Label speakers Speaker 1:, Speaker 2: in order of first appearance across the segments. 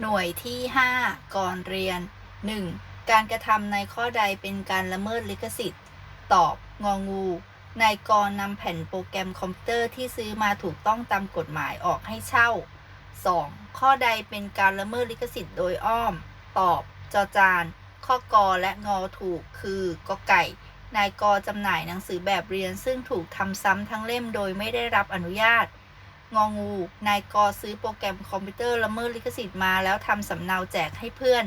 Speaker 1: หน่วยที่ 5 ก่อนเรียน 1. การกระทำในข้อใดเป็นการละเมิดลิขสิทธิ์ ตอบ งองูนายกรนำแผ่นโปรแกรมคอมพิวเตอร์ที่ซื้อมาถูกต้องตามกฎหมายออกให้เช่า 2. ข้อใดเป็นการละเมิดลิขสิทธิ์โดยอ้อม ตอบ จอจาน ข้อกอและงอถูกคือกอไก่ นายกจำหน่ายหนังสือแบบเรียนซึ่งถูกทำซ้ำทั้งเล่มโดยไม่ได้รับอนุญาต งองู นายกซื้อโปรแกรมคอมพิวเตอร์ละเมิดลิขสิทธิ์มาแล้วทำสำเนาแจกให้เพื่อน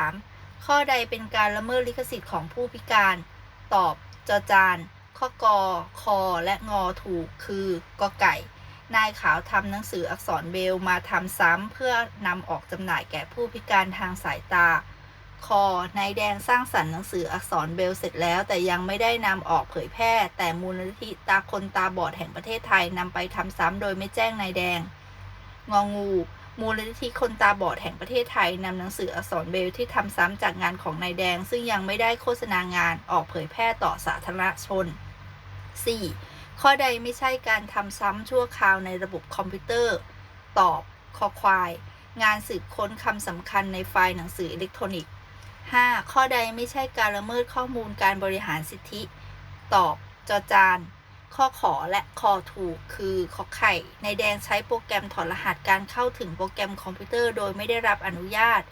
Speaker 1: 3. ข้อใดเป็นการละเมิดลิขสิทธิ์ของผู้พิการ ตอบ จอจาน ข้อกอคอ และงอถูก คือกอไก่ นายขาวทำหนังสืออักษรเบลมาทำซ้ำเพื่อนำออกจำหน่ายแก่ผู้พิการทางสายตา คอนายแดงสร้างสรรค์หนังสืออักษรเบลเสร็จแล้ว แต่ยังไม่ได้นำออกเผยแพร่ แต่มูลนิธิตาคนตาบอดแห่งประเทศไทยนำไปทำซ้ำโดยไม่แจ้งนายแดง งองู มูลนิธิคนตาบอดแห่งประเทศไทยนำหนังสืออักษรเบลที่ทำซ้ำจากงานของนายแดง ซึ่งยังไม่ได้โฆษณางานออกเผยแพร่ต่อสาธารณชน 4. ข้อใดไม่ใช่การทำซ้ำชั่วคราวในระบบคอมพิวเตอร์ ตอบ คอควาย งานสืบค้นคำสำคัญในไฟล์หนังสืออิเล็กทรอนิกส 5. ข้อใดไม่ใช่การละเมิดข้อมูลการบริหารสิทธิ ตอบจอจาน ข้อขอและคอถูกคือขอไข่ ในแดงใช้โปรแกรมถอดรหัสการเข้าถึงโปรแกรมคอมพิวเตอร์โดยไม่ได้รับอนุญาต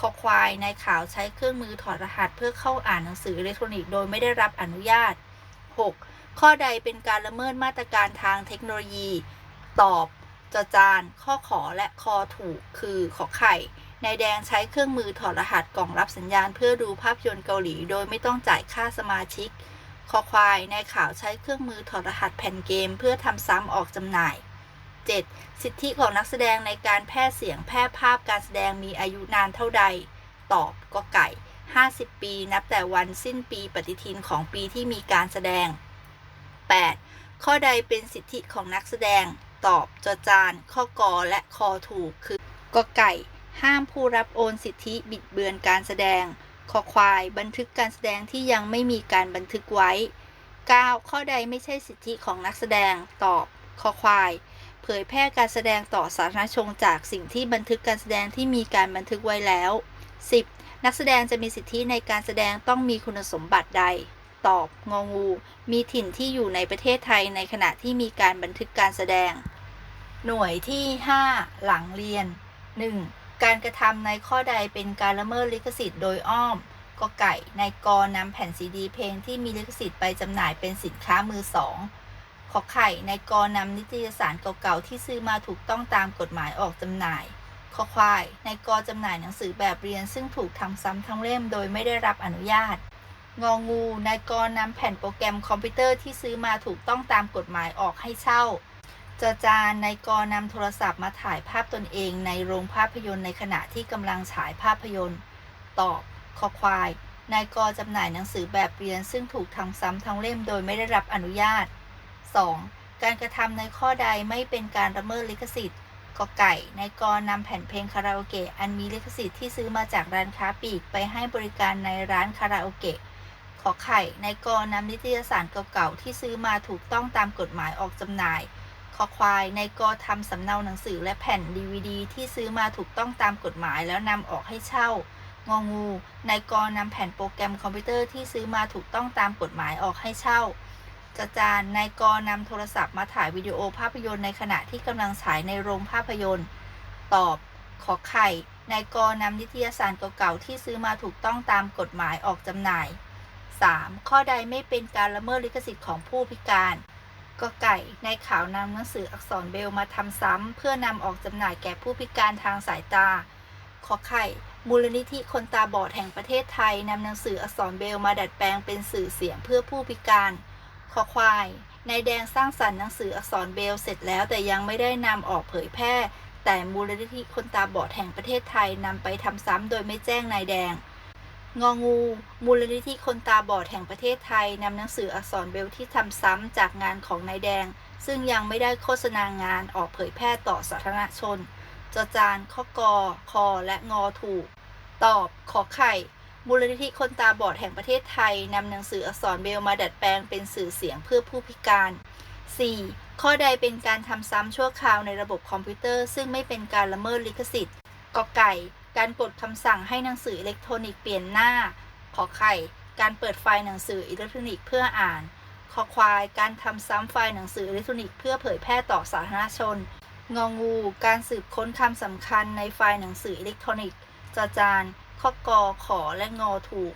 Speaker 1: คอควาย ในขาวใช้เครื่องมือถอดรหัสเพื่อเข้าอ่านหนังสืออิเล็กทรอนิกส์โดยไม่ได้รับอนุญาต 6. ข้อใดเป็นการละเมิดมาตรการทางเทคโนโลยี ตอบจอจาน ข้อขอและคอถูกคือขอไข่ นายแดงใช้เครื่องมือถอดรหัสกล่องรับสัญญาณเพื่อดูภาพยนตร์เกาหลีโดยไม่ต้องจ่ายค่าสมาชิก คอควายในข่าวใช้เครื่องมือถอดรหัสแผ่นเกมเพื่อทำซ้ำออกจำหน่าย 7. สิทธิของนักแสดงในการแพร่เสียงแพร่ภาพการแสดงมีอายุนานเท่าใด ตอบกอไก่ 50 ปีนับแต่วันสิ้นปีปฏิทินของปีที่มีการแสดง 8. ข้อใดเป็นสิทธิของนักแสดง ตอบจอจาน ข้อกอและคอถูกคือกอไก่ ห้ามผู้รับโอนสิทธิบิดเบือนการแสดงคอควาย บันทึกการแสดงที่ยังไม่มีการบันทึกไว้ 9. ข้อใดไม่ใช่สิทธิของนักแสดง ตอบคอควาย เผยแพร่การแสดงต่อสาธารณชนจากสิ่งที่บันทึกการแสดงที่มีการบันทึกไว้แล้ว 10. นักแสดงจะมีสิทธิในการแสดงต้องมีคุณสมบัติใด ตอบงองู มีถิ่นที่อยู่ในประเทศไทยในขณะที่มีการบันทึกการแสดง หน่วยที่ 5 หลังเรียน 1. การกระทำในข้อใดเป็นการละเมิดลิขสิทธิ์โดยอ้อมกอไก่นายกนำแผ่นซีดีเพลงที่มีลิขสิทธิ์ไปจำหน่ายเป็นสินค้ามือสองขอไข่นายกนำนิตยสารเก่าๆที่ซื้อมาถูกต้องตามกฎหมายออกจำหน่ายขอควายนายกจำหน่ายหนังสือแบบเรียนซึ่งถูกทำซ้ำทั้งเล่มโดยไม่ได้รับอนุญาต งองูนายกนำแผ่นโปรแกรมคอมพิวเตอร์ที่ซื้อมาถูกต้องตามกฎหมายออกให้เช่า จจานนายกนำโทรศัพท์มาถ่ายภาพตนเองในโรงภาพยนตร์ในขณะที่กำลังฉายภาพยนตร์ ตอบคอควายนายกจำหน่ายหนังสือแบบเรียนซึ่งถูกทำซ้ำทั้งเล่มโดยไม่ได้รับอนุญาต 2. การกระทำในข้อใดไม่เป็นการละเมิดลิขสิทธิ์กอไก่นายกนำแผ่นเพลงคาราโอเกะอันมีลิขสิทธิ์ที่ซื้อมาจากร้านค้าปลีกไปให้บริการในร้านคาราโอเกะขอไข่นายกนำนิตยสารเก่าๆที่ซื้อมาถูกต้องตามกฎหมายออกจำหน่าย อควายนายกทำสำเนาหนังสือและแผ่น DVD ที่ซื้อมาถูกต้องตามกฎหมายแล้วนำออกให้เช่างองูนายกนำแผ่นโปรแกรมคอมพิวเตอร์ที่ซื้อมาถูกต้องตามกฎหมายออกให้เช่าจจานนายกนำโทรศัพท์มาถ่ายวิดีโอภาพยนตร์ในขณะที่กำลังฉายในโรงภาพยนตร์ ตอบ ขอไข่นายกนำนิตยสารเก่าๆที่ซื้อมาถูกต้องตามกฎหมายออกจำหน่าย 3. ข้อใดไม่เป็นการละเมิดลิขสิทธิ์ของผู้พิการ กไก่ในข่าวนำหนังสืออักษรเบลมาทำซ้ำ เพื่อนำออกจำหน่ายแก่ผู้พิการทางสายตา ขอไข่ มูลนิธิคนตาบอดแห่งประเทศไทยนำหนังสืออักษรเบลมาดัดแปลงเป็นสื่อเสียงเพื่อผู้พิการ ขอควายนายแดงสร้างสรรค์หนังสืออักษรเบลเสร็จแล้วแต่ยังไม่ได้นำออกเผยแพร่ แต่มูลนิธิคนตาบอดแห่งประเทศไทยนำไปทำซ้ำโดยไม่แจ้งนายแดง งองู มูลนิธิคนตาบอดแห่งประเทศไทยนำหนังสืออักษรเบลที่ทำซ้ำจากงานของนายแดง ซึ่งยังไม่ได้โฆษณางานออกเผยแพร่ต่อสาธารณชน จจานข้อกอคอและงอถูก ตอบ ขอไข่ มูลนิธิคนตาบอดแห่งประเทศไทยนำหนังสืออักษรเบลมาดัดแปลงเป็นสื่อเสียงเพื่อผู้พิการ 4. ข้อใดเป็นการทำซ้ำชั่วคราวในระบบคอมพิวเตอร์ ซึ่งไม่เป็นการละเมิดลิขสิทธิ์กอไก่ การกดคำสั่งให้หนังสืออิเล็กทรอนิกส์เปลี่ยนหน้า ขอไข่ การเปิดไฟล์หนังสืออิเล็กทรอนิกส์เพื่ออ่านคอควาย การทำซ้ำไฟล์หนังสืออิเล็กทรอนิกส์เพื่อเผยแพร่ต่อสาธารณชน งองู การสืบค้นคำสำคัญในไฟล์หนังสืออิเล็กทรอนิกส์จอจานข้อกอขอและงอถูก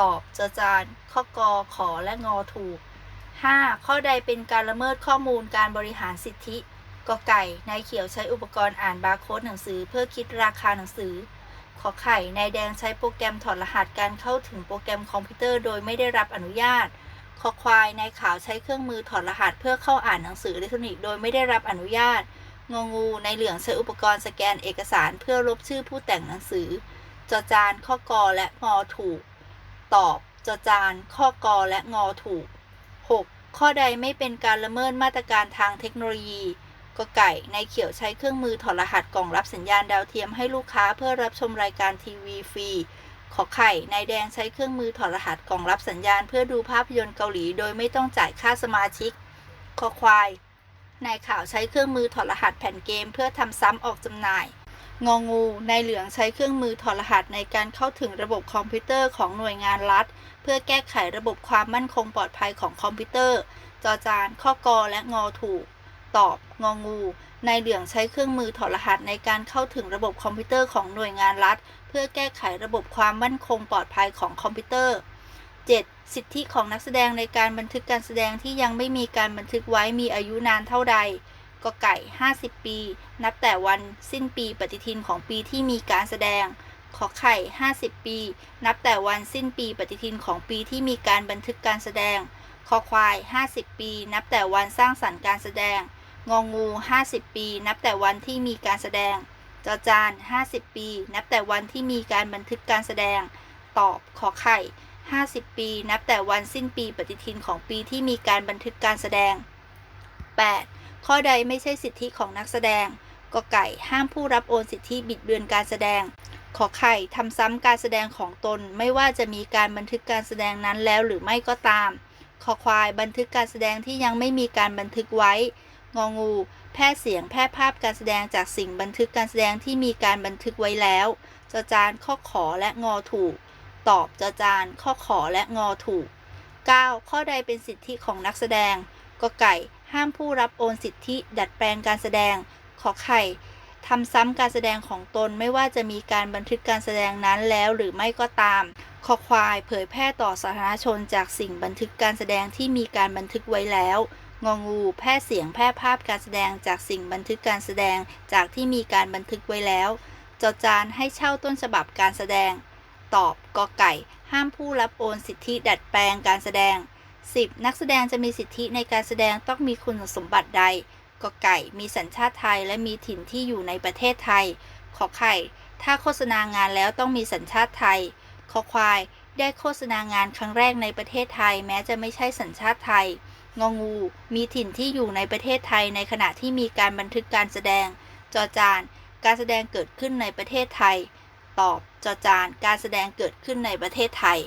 Speaker 1: ตอบจอจานข้อกอขอและงอถูก 5. ข้อใดเป็นการละเมิดข้อมูลการบริหารสิทธิกอไก่นายเขียวใช้อุปกรณ์อ่านบาร์โค้ดหนังสือเพื่อคิดราคาหนังสือ ขอไข่นายแดงใช้โปรแกรมถอดรหัสการเข้าถึงโปรแกรมคอมพิวเตอร์โดยไม่ได้รับอนุญาตคอควายนายขาวใช้เครื่องมือถอดรหัสเพื่อเข้าอ่านหนังสืออิเล็กทรอนิกส์โดยไม่ได้รับอนุญาต งงูนายเหลืองใช้อุปกรณ์สแกนเอกสารเพื่อลบชื่อผู้แต่งหนังสือ จอจานข้อกอและงอถูก ตอบ จอจานข้อกอและงอถูก 6. ข้อใดไม่เป็นการละเมิดมาตรการทางเทคโนโลยี กไก่นายเขียวใช้เครื่องมือถอดรหัสกล่องรับสัญญาณดาวเทียมให้ลูกค้าเพื่อรับชมรายการทีวีฟรีขอไข่นายแดงใช้เครื่องมือถอดรหัสกล่องรับสัญญาณเพื่อดูภาพยนตร์เกาหลีโดยไม่ต้องจ่ายค่าสมาชิก คอควาย นายข่าวใช้เครื่องมือถอดรหัสแผ่นเกมเพื่อทำซ้ำออกจำหน่าย งองู นายเหลืองใช้เครื่องมือถอดรหัสในการเข้าถึงระบบคอมพิวเตอร์ของหน่วยงานรัฐ เพื่อแก้ไขระบบความมั่นคงปลอดภัยของคอมพิวเตอร์ จอจาน ข้อกอและงอถูก ตอบ งองู นายเหลืองใช้เครื่องมือถอดรหัสในการเข้าถึงระบบคอมพิวเตอร์ของหน่วยงานรัฐ เพื่อแก้ไขระบบความมั่นคงปลอดภัยของคอมพิวเตอร์ 7. สิทธิของนักแสดงในการบันทึกการแสดงที่ยังไม่มีการบันทึกไว้มีอายุนานเท่าใดกไก่ 50 ปี นับแต่วันสิ้นปีปฏิทินของปีที่มีการแสดง ขอไข่ 50 ปี นับแต่วันสิ้นปีปฏิทินของปีที่มีการบันทึกการแสดง คอควาย 50 ปี นับแต่วันสร้างสรรค์การแสดง งองู 50 ปี นับแต่วันที่มีการแสดง จอจาน 50 ปี นับแต่วันที่มีการบันทึกการแสดง ตอบ ขอไข่ 50 ปี นับแต่วันสิ้นปีปฏิทินของปีที่มีการบันทึกการแสดง 8. ข้อใดไม่ใช่สิทธิของนักแสดง กไก่ ห้ามผู้รับโอนสิทธิบิดเบือนการแสดง ขอไข่ทำซ้ำการแสดงของตน ไม่ว่าจะมีการบันทึกการแสดงนั้นแล้วหรือไม่ก็ตามคอควาย บันทึกการแสดงที่ยังไม่มีการบันทึกไว้ งองู แพร่เสียง แพร่ภาพการแสดงจากสิ่งบันทึกการแสดงที่มีการบันทึกไว้แล้วจอจานข้อขอและงอถูก ตอบจอจานข้อขอและงอถูก 9. ข้อใดเป็นสิทธิของนักแสดงกไก่ ห้ามผู้รับโอนสิทธิ ดัดแปลงการแสดง ขอไข่ทำซ้ำการแสดงของตนไม่ว่าจะมีการบันทึกการแสดงนั้นแล้วหรือไม่ก็ตามคอควายเผยแพร่ต่อสาธารณชนจากสิ่งบันทึกการแสดงที่มีการบันทึกไว้แล้ว งองูแพร่เสียงแพร่ภาพการแสดงจากสิ่งบันทึกการแสดงจากที่มีการบันทึกไว้แล้ว จอจานให้เช่าต้นฉบับการแสดง ตอบกอไก่ ห้ามผู้รับโอนสิทธิดัดแปลงการแสดง 10. นักแสดงจะมีสิทธิในการแสดงต้องมีคุณสมบัติใดกอไก่ มีสัญชาติไทยและมีถิ่นที่อยู่ในประเทศไทย ขอไข่ ถ้าโฆษณางานแล้วต้องมีสัญชาติไทยคอควาย ได้โฆษณางานครั้งแรกในประเทศไทย แม้จะไม่ใช่สัญชาติไทย งองู มีถิ่นที่อยู่ในประเทศไทยในขณะที่มีการบันทึกการแสดง จอจาน การแสดงเกิดขึ้นในประเทศไทย ตอบ จอจาน การแสดงเกิดขึ้นในประเทศไทย